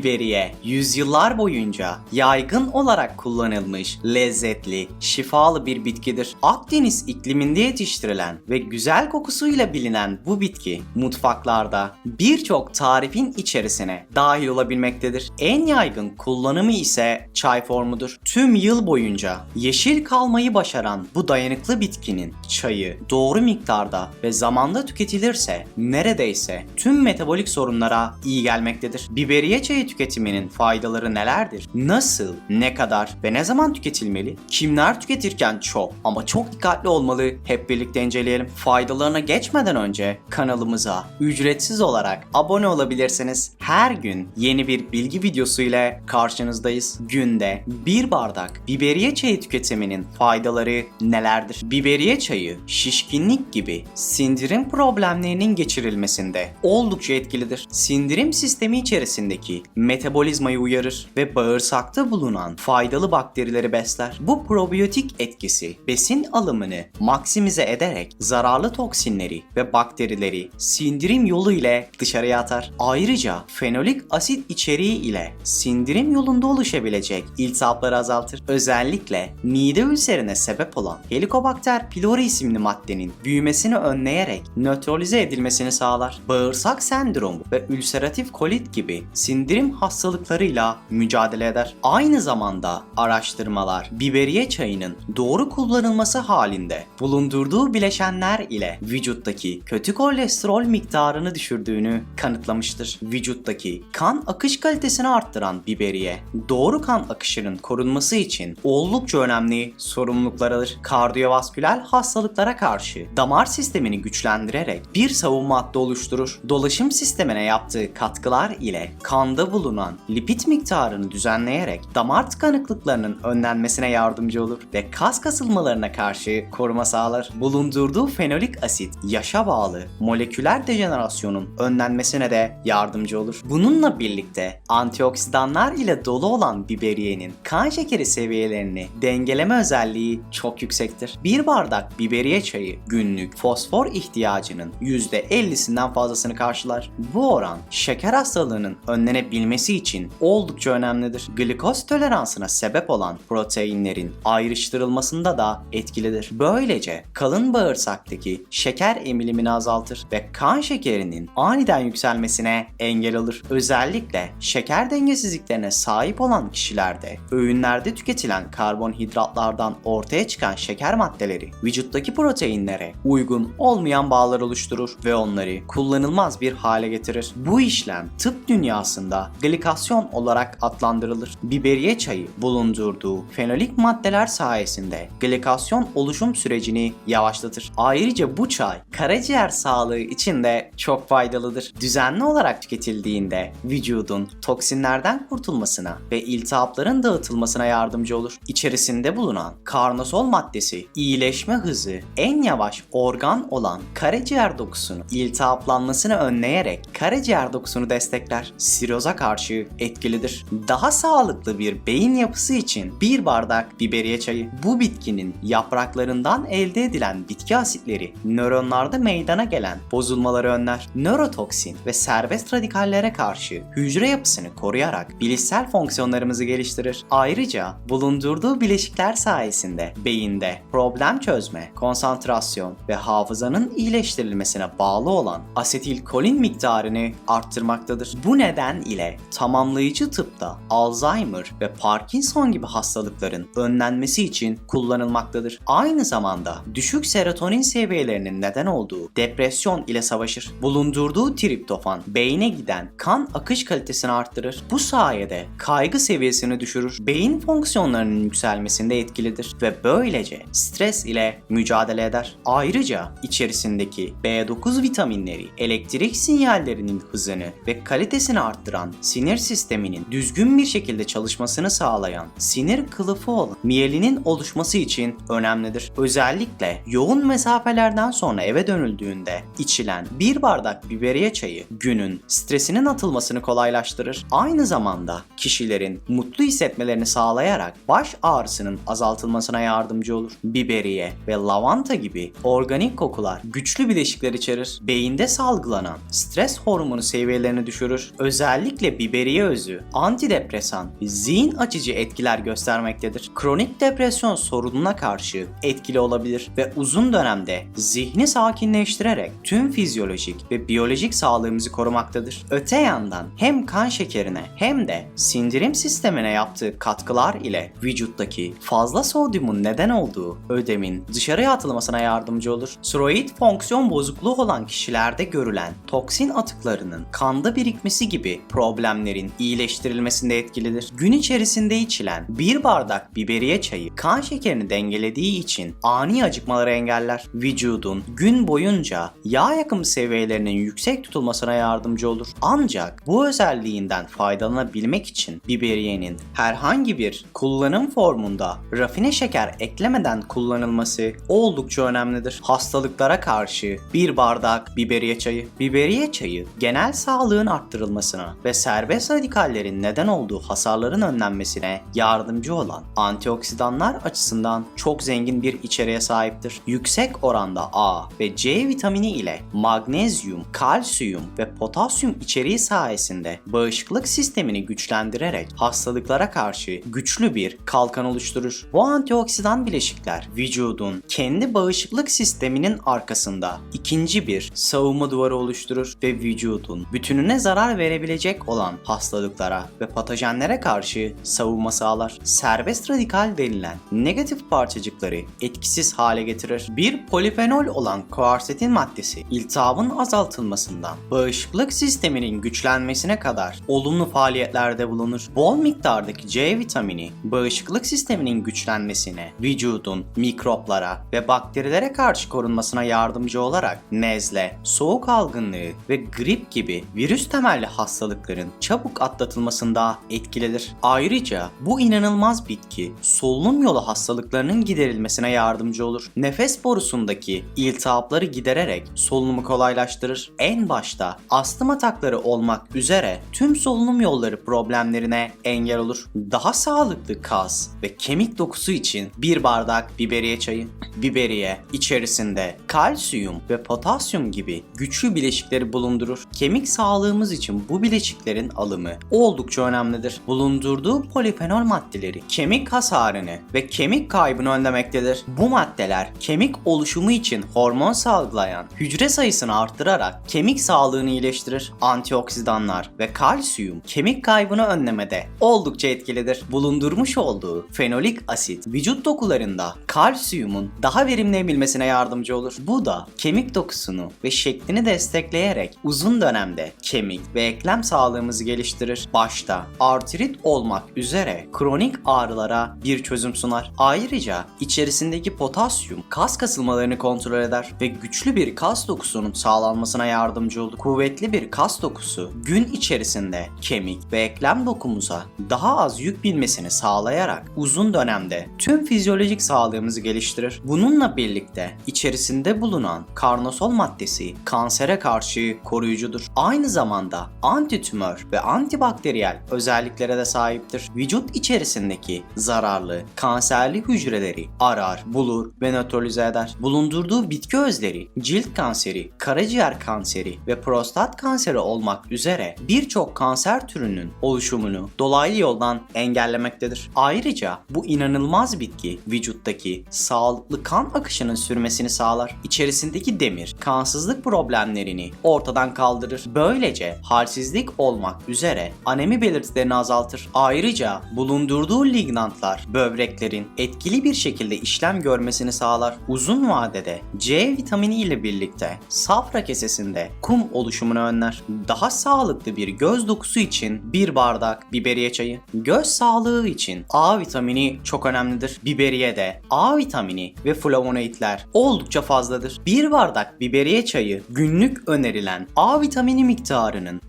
Biberiye, yüzyıllar boyunca yaygın olarak kullanılmış, lezzetli, şifalı bir bitkidir. Akdeniz ikliminde yetiştirilen ve güzel kokusuyla bilinen bu bitki mutfaklarda birçok tarifin içerisine dahil olabilmektedir. En yaygın kullanımı ise çay formudur. Tüm yıl boyunca yeşil kalmayı başaran bu dayanıklı bitkinin çayı doğru miktarda ve zamanda tüketilirse neredeyse tüm metabolik sorunlara iyi gelmektedir. Biberiye çayı tüketiminin faydaları nelerdir? Nasıl, ne kadar ve ne zaman tüketilmeli? Kimler tüketirken çok ama çok dikkatli olmalı? Hep birlikte inceleyelim. Faydalarına geçmeden önce kanalımıza ücretsiz olarak abone olabilirsiniz. Her gün yeni bir bilgi videosu ile karşınızdayız. Günde bir bardak biberiye çayı tüketiminin faydaları nelerdir? Biberiye çayı şişkinlik gibi sindirim problemlerinin geçirilmesinde oldukça etkilidir. Sindirim sistemi içerisindeki metabolizmayı uyarır ve bağırsakta bulunan faydalı bakterileri besler. Bu probiyotik etkisi besin alımını maksimize ederek zararlı toksinleri ve bakterileri sindirim yolu ile dışarıya atar. Ayrıca fenolik asit içeriği ile sindirim yolunda oluşabilecek iltihapları azaltır. Özellikle mide ülserine sebep olan Helicobacter pylori isimli maddenin büyümesini önleyerek nötralize edilmesini sağlar. Bağırsak sendromu ve ülseratif kolit gibi sindirim hastalıklarıyla mücadele eder. Aynı zamanda araştırmalar biberiye çayının doğru kullanılması halinde bulundurduğu bileşenler ile vücuttaki kötü kolesterol miktarını düşürdüğünü kanıtlamıştır. Vücuttaki kan akış kalitesini arttıran biberiye doğru kan akışının korunması için oldukça önemli sorumluluklar alır. Kardiyovasküler hastalıklara karşı damar sistemini güçlendirerek bir savunma hattı oluşturur. Dolaşım sistemine yaptığı katkılar ile kanda bulunan lipid miktarını düzenleyerek damar tıkanıklıklarının önlenmesine yardımcı olur ve kas kasılmalarına karşı koruma sağlar. Bulundurduğu fenolik asit yaşa bağlı moleküler dejenerasyonun önlenmesine de yardımcı olur. Bununla birlikte antioksidanlar ile dolu olan biberiyenin kan şekeri seviyelerini dengeleme özelliği çok yüksektir. Bir bardak biberiye çayı günlük fosfor ihtiyacının %50'sinden fazlasını karşılar. Bu oran şeker hastalığının önlenebilmesi için oldukça önemlidir. Glikoz toleransına sebep olan proteinlerin ayrıştırılmasında da etkilidir. Böylece kalın bağırsaktaki şeker emilimini azaltır ve kan şekerinin aniden yükselmesine engel olur. Özellikle şeker dengesizliklerine sahip olan kişilerde öğünlerde tüketilen karbonhidratlardan ortaya çıkan şeker maddeleri vücuttaki proteinlere uygun olmayan bağlar oluşturur ve onları kullanılmaz bir hale getirir. Bu işlem tıp dünyasında glikasyon olarak adlandırılır. Biberiye çayı bulundurduğu fenolik maddeler sayesinde glikasyon oluşum sürecini yavaşlatır. Ayrıca bu çay karaciğer sağlığı için de çok faydalıdır. Düzenli olarak tüketildiğinde vücudun toksinlerden kurtulmasına ve iltihapların dağıtılmasına yardımcı olur. İçerisinde bulunan karnosol maddesi iyileşme hızı en yavaş organ olan karaciğer dokusunu iltihaplanmasını önleyerek karaciğer dokusunu destekler. Siroza karşı etkilidir. Daha sağlıklı bir beyin yapısı için bir bardak biberiye çayı. Bu bitkinin yapraklarından elde edilen bitki asitleri nöronlarda meydana gelen bozulmaları önler. Nörotoksin ve serbest radikallere karşı hücre yapısını koruyarak bilişsel fonksiyonlarımızı geliştirir. Ayrıca bulundurduğu bileşikler sayesinde beyinde problem çözme, konsantrasyon ve hafızanın iyileştirilmesine bağlı olan asetilkolin miktarını arttırmaktadır. Bu neden ile tamamlayıcı tıpta Alzheimer ve Parkinson gibi hastalıkların önlenmesi için kullanılmaktadır. Aynı zamanda düşük serotonin seviyelerinin neden olduğu depresyon ile savaşır. Bulundurduğu triptofan beyne giden kan akış kalitesini arttırır. Bu sayede kaygı seviyesini düşürür. Beyin fonksiyonlarının yükselmesinde etkilidir ve böylece stres ile mücadele eder. Ayrıca içerisindeki B9 vitaminleri elektrik sinyallerinin hızını ve kalitesini arttıran sinir sisteminin düzgün bir şekilde çalışmasını sağlayan sinir kılıfı olan miyelinin oluşması için önemlidir. Özellikle yoğun mesafelerden sonra eve dönüldüğünde içilen bir bardak biberiye çayı günün stresinin atılmasını kolaylaştırır. Aynı zamanda kişilerin mutlu hissetmelerini sağlayarak baş ağrısının azaltılmasına yardımcı olur. Biberiye ve lavanta gibi organik kokular güçlü bileşikler içerir. Beyinde salgılanan stres hormonu seviyelerini düşürür. Özellikle Özellikle biberiye özü, antidepresan, zihin açıcı etkiler göstermektedir. Kronik depresyon sorununa karşı etkili olabilir ve uzun dönemde zihni sakinleştirerek tüm fizyolojik ve biyolojik sağlığımızı korumaktadır. Öte yandan hem kan şekerine hem de sindirim sistemine yaptığı katkılar ile vücuttaki fazla sodyumun neden olduğu ödemin dışarıya atılmasına yardımcı olur. Tiroid fonksiyon bozukluğu olan kişilerde görülen toksin atıklarının kanda birikmesi gibi problemlerin iyileştirilmesinde etkilidir. Gün içerisinde içilen bir bardak biberiye çayı kan şekerini dengelediği için ani acıkmaları engeller. Vücudun gün boyunca yağ yakım seviyelerinin yüksek tutulmasına yardımcı olur. Ancak bu özelliğinden faydalanabilmek için biberiyenin herhangi bir kullanım formunda rafine şeker eklemeden kullanılması oldukça önemlidir. Hastalıklara karşı bir bardak biberiye çayı. Biberiye çayı genel sağlığın arttırılmasına ve serbest radikallerin neden olduğu hasarların önlenmesine yardımcı olan antioksidanlar açısından çok zengin bir içeriğe sahiptir. Yüksek oranda A ve C vitamini ile magnezyum, kalsiyum ve potasyum içeriği sayesinde bağışıklık sistemini güçlendirerek hastalıklara karşı güçlü bir kalkan oluşturur. Bu antioksidan bileşikler vücudun kendi bağışıklık sisteminin arkasında ikinci bir savunma duvarı oluşturur ve vücudun bütününe zarar verebilecek olan hastalıklara ve patojenlere karşı savunma sağlar. Serbest radikal denilen negatif parçacıkları etkisiz hale getirir. Bir polifenol olan kuarsetin maddesi iltihabın azaltılmasından bağışıklık sisteminin güçlenmesine kadar olumlu faaliyetlerde bulunur. Bol miktardaki C vitamini bağışıklık sisteminin güçlenmesine, vücudun mikroplara ve bakterilere karşı korunmasına yardımcı olarak nezle, soğuk algınlığı ve grip gibi virüs temelli hastalıkların çabuk atlatılmasında etkilidir. Ayrıca bu inanılmaz bitki solunum yolu hastalıklarının giderilmesine yardımcı olur. Nefes borusundaki iltihapları gidererek solunumu kolaylaştırır. En başta astım atakları olmak üzere tüm solunum yolları problemlerine engel olur. Daha sağlıklı kas ve kemik dokusu için bir bardak biberiye çayı. Biberiye içerisinde kalsiyum ve potasyum gibi güçlü bileşikleri bulundurur. Kemik sağlığımız için bu bileşiklerin alımı oldukça önemlidir. Bulundurduğu polifenol maddeleri kemik hasarını ve kemik kaybını önlemektedir. Bu maddeler kemik oluşumu için hormon salgılayan hücre sayısını arttırarak kemik sağlığını iyileştirir. Antioksidanlar ve kalsiyum kemik kaybını önlemede oldukça etkilidir. Bulundurmuş olduğu fenolik asit vücut dokularında kalsiyumun daha verimli emilmesine yardımcı olur. Bu da kemik dokusunu ve şeklini destekleyerek uzun dönemde kemik ve eklem sağlığımızı geliştirir. Başta artrit olmak üzere kronik ağrılara bir çözüm sunar. Ayrıca içerisindeki potasyum kas kasılmalarını kontrol eder ve güçlü bir kas dokusunun sağlanmasına yardımcı olur. Kuvvetli bir kas dokusu gün içerisinde kemik ve eklem dokumuza daha az yük binmesini sağlayarak uzun dönemde tüm fizyolojik sağlığımızı geliştirir. Bununla birlikte içerisinde bulunan karnosol maddesi kansere karşı koruyucudur. Aynı zamanda antitümör ve antibakteriyel özelliklere de sahiptir. Vücut içerisindeki zararlı, kanserli hücreleri arar, bulur ve nötralize eder. Bulundurduğu bitki özleri cilt kanseri, karaciğer kanseri ve prostat kanseri olmak üzere birçok kanser türünün oluşumunu dolaylı yoldan engellemektedir. Ayrıca bu inanılmaz bitki vücuttaki sağlıklı kan akışının sürmesini sağlar. İçerisindeki demir kansızlık problemlerini ortadan kaldırır. Böylece halsizlik olmak üzere anemi belirtilerini azaltır. Ayrıca bulundurduğu lignantlar böbreklerin etkili bir şekilde işlem görmesini sağlar. Uzun vadede C vitamini ile birlikte safra kesesinde kum oluşumunu önler. Daha sağlıklı bir göz dokusu için bir bardak biberiye çayı. Göz sağlığı için A vitamini çok önemlidir. Biberiyede A vitamini ve flavonoidler oldukça fazladır. Bir bardak biberiye çayı günlük önerilen A vitamini miktarının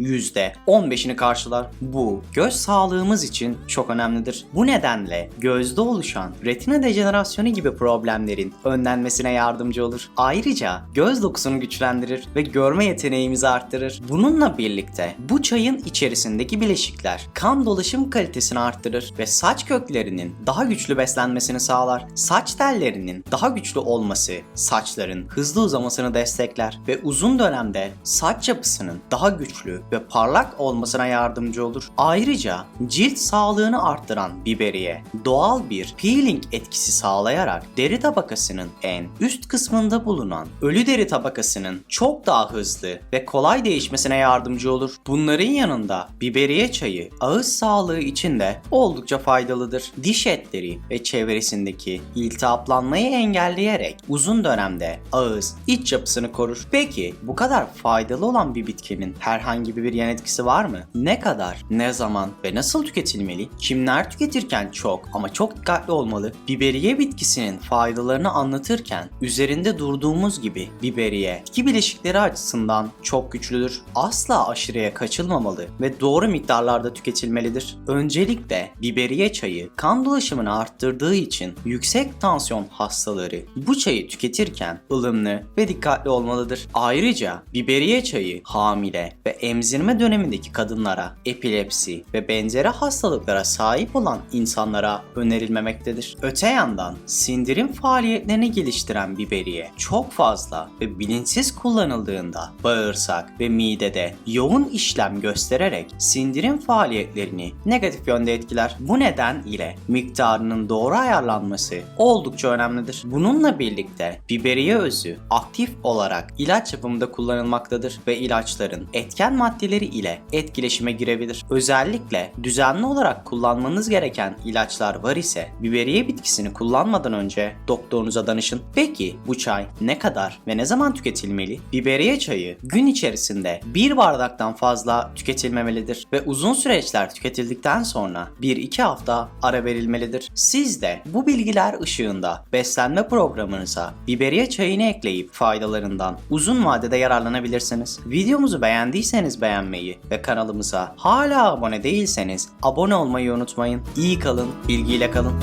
%15'ini karşılar. Bu göz sağlığımız için çok önemlidir. Bu nedenle gözde oluşan retina dejenerasyonu gibi problemlerin önlenmesine yardımcı olur. Ayrıca göz dokusunu güçlendirir ve görme yeteneğimizi arttırır. Bununla birlikte bu çayın içerisindeki bileşikler kan dolaşım kalitesini arttırır ve saç köklerinin daha güçlü beslenmesini sağlar. Saç tellerinin daha güçlü olması saçların hızlı uzamasını destekler ve uzun dönemde saç yapısının daha güçlü ve parlak olmasını olmasına yardımcı olur. Ayrıca cilt sağlığını arttıran biberiye doğal bir peeling etkisi sağlayarak deri tabakasının en üst kısmında bulunan ölü deri tabakasının çok daha hızlı ve kolay değişmesine yardımcı olur. Bunların yanında biberiye çayı ağız sağlığı için de oldukça faydalıdır. Diş etleri ve çevresindeki iltihaplanmayı engelleyerek uzun dönemde ağız iç yapısını korur. Peki bu kadar faydalı olan bir bitkinin herhangi bir yan etkisi var mı? Ne kadar, ne zaman ve nasıl tüketilmeli? Kimler tüketirken çok ama çok dikkatli olmalı? Biberiye bitkisinin faydalarını anlatırken üzerinde durduğumuz gibi biberiye bitki bileşikleri açısından çok güçlüdür. Asla aşırıya kaçılmamalı ve doğru miktarlarda tüketilmelidir. Öncelikle biberiye çayı kan dolaşımını arttırdığı için yüksek tansiyon hastaları bu çayı tüketirken ılımlı ve dikkatli olmalıdır. Ayrıca biberiye çayı hamile ve emzirme dönemindeki kadınlara epilepsi ve benzeri hastalıklara sahip olan insanlara önerilmemektedir. Öte yandan sindirim faaliyetlerini geliştiren biberiye çok fazla ve bilinçsiz kullanıldığında bağırsak ve midede yoğun işlem göstererek sindirim faaliyetlerini negatif yönde etkiler. Bu neden ile miktarının doğru ayarlanması oldukça önemlidir. Bununla birlikte biberiye özü aktif olarak ilaç yapımında kullanılmaktadır ve ilaçların etken maddeleri ile etkileşime girebilir. Özellikle düzenli olarak kullanmanız gereken ilaçlar var ise biberiye bitkisini kullanmadan önce doktorunuza danışın. Peki bu çay ne kadar ve ne zaman tüketilmeli? Biberiye çayı gün içerisinde bir bardaktan fazla tüketilmemelidir ve uzun süreçler tüketildikten sonra 1-2 hafta ara verilmelidir. Siz de bu bilgiler ışığında beslenme programınıza biberiye çayını ekleyip faydalarından uzun vadede yararlanabilirsiniz. Videomuzu beğendiyseniz beğenmeyi kanalımıza hala abone değilseniz abone olmayı unutmayın. İyi kalın, bilgiyle kalın.